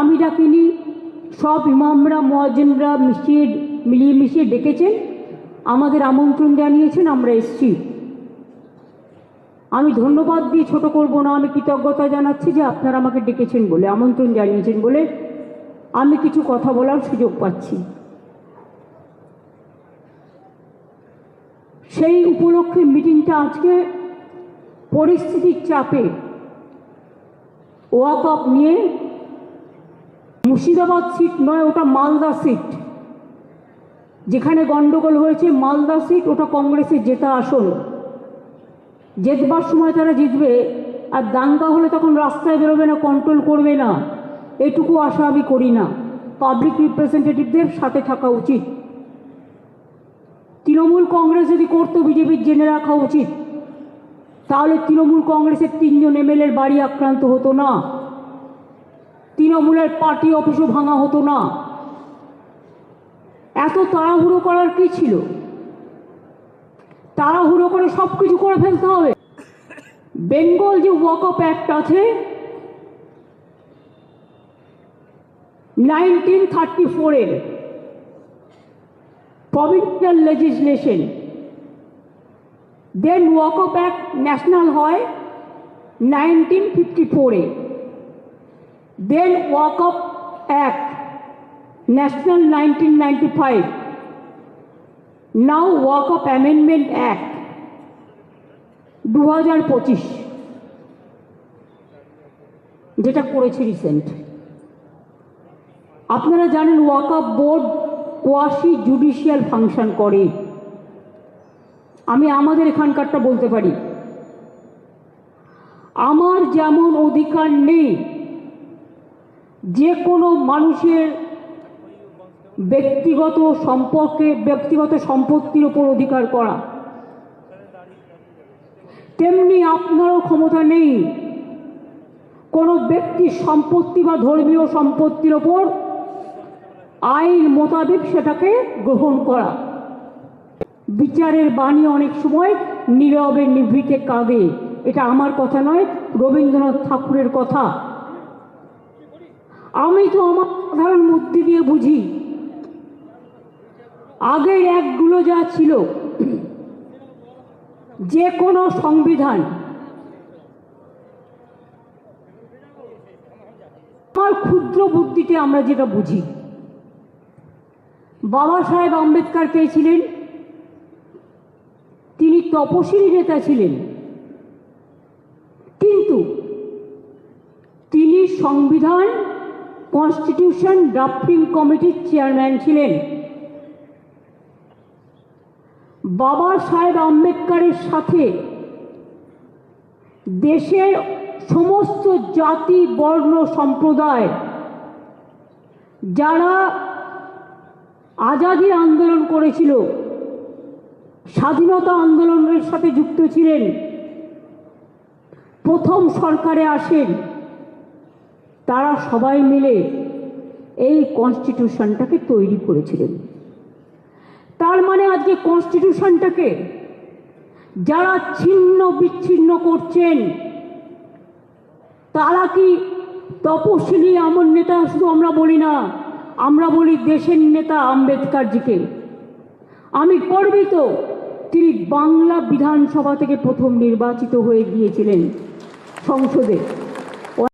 আমি ডাকিনি, সব ইমামরা মহাজনরা মিশিয়ে, মিলিয়ে মিশিয়ে ডেকেছেন, আমাদের আমন্ত্রণ জানিয়েছেন, আমরা এসছি। আমি ধন্যবাদ দিয়ে ছোট করব না, আমি কৃতজ্ঞতা জানাচ্ছি যে আপনারা আমাকে ডেকেছেন বলে, আমন্ত্রণ জানিয়েছেন বলে আমি কিছু কথা বলার সুযোগ পাচ্ছি। সেই উপলক্ষে মিটিংটা আজকে পরিস্থিতির চাপে ওয়াক আপ নিয়ে মুর্শিদাবাদ সিট নয়, ওটা মালদা সিট যেখানে গন্ডগোল হয়েছে, মালদা সিট ওটা কংগ্রেসের জেতা আসন জেতবার সময় তারা জিতবে, আর দাঙ্গা হলে তখন রাস্তায় বেরোবে না কন্ট্রোল করবে না। এটুকু আশা আমি করি না। পাবলিক রিপ্রেজেন্টেটিভদের সাথে থাকা উচিত। তৃণমূল কংগ্রেস যদি করতো, বিজেপির জেনে রাখা উচিত। তাহলে তৃণমূল কংগ্রেসের তিনজন এমএলএর বাড়ি আক্রান্ত হতো না। তৃণমূলের পার্টি অফিসও ভাঙা হতো না। এত তাড়াহুড়ো করার কি ছিল? তাড়াহুড়ো করে সব কিছু করে ফেলতে হবে। বেঙ্গল যে ওয়াক আপ অ্যাক্ট আছে, নাইনটিন থার্টি ফোরের provincial legislation. Then waqf act national হয় নাইনটিন ফিফটি ফোরে national nineteen ninety five now waqf amendment act দু হাজার পঁচিশ যেটা করেছে রিসেন্ট আপনারা জানেন waqf board quasi judicial function করে। আমি আমাদের এখানকারটা বলতে পারি। আমার যেমন অধিকার নেই যে কোনো মানুষের ব্যক্তিগত সম্পর্কে, ব্যক্তিগত সম্পত্তির ওপর অধিকার করা। তেমনি আপনারও ক্ষমতা নেই কোনো ব্যক্তির সম্পত্তি বা ধর্মীয় সম্পত্তির ওপর আইন মোতাবেক সেটাকে গ্রহণ করা। বিচারের বাণী অনেক সময় নীরবে নিভৃতে কাঁদে। এটা আমার কথা নয়, রবীন্দ্রনাথ ঠাকুরের কথা। আমি তো আমার সাধারণ বুদ্ধি দিয়ে বুঝি। আগের একগুলো যা ছিল, যে কোনো সংবিধান। আমার ক্ষুদ্র বুদ্ধিতে আমরা যেটা বুঝি। বাবা সাহেব আম্বেদকর কে ছিলেন? তিনি তপশিলি নেতা ছিলেন। কিন্তু তিনি সংবিধান কনস্টিটিউশন ড্রাফটিং কমিটির চেয়ারম্যান ছিলেন। বাবা সাহেব আম্বেদকরের সাথে দেশের সমস্ত জাতি, বর্ণ, সম্প্রদায় যারা আজাদি আন্দোলন করেছিল, স্বাধীনতা আন্দোলনের সাথে যুক্ত ছিলেন। প্রথম সরকারে আসেন। তারা সবাই মিলে এই কনস্টিটিউশনটাকে তৈরি করেছিলেন। তার মানে আজকে কনস্টিটিউশনটাকে যারা ছিন্ন বিচ্ছিন্ন করছেন, তারা কি তপশিলি আমার নেতা শুধু আমরা বলি না, আমরা বলি দেশের নেতা আম্বেদকরজিকে। আমি গর্বিত তিনি বাংলা বিধানসভা থেকে প্রথম নির্বাচিত হয়ে গিয়েছিলেন সংসদে।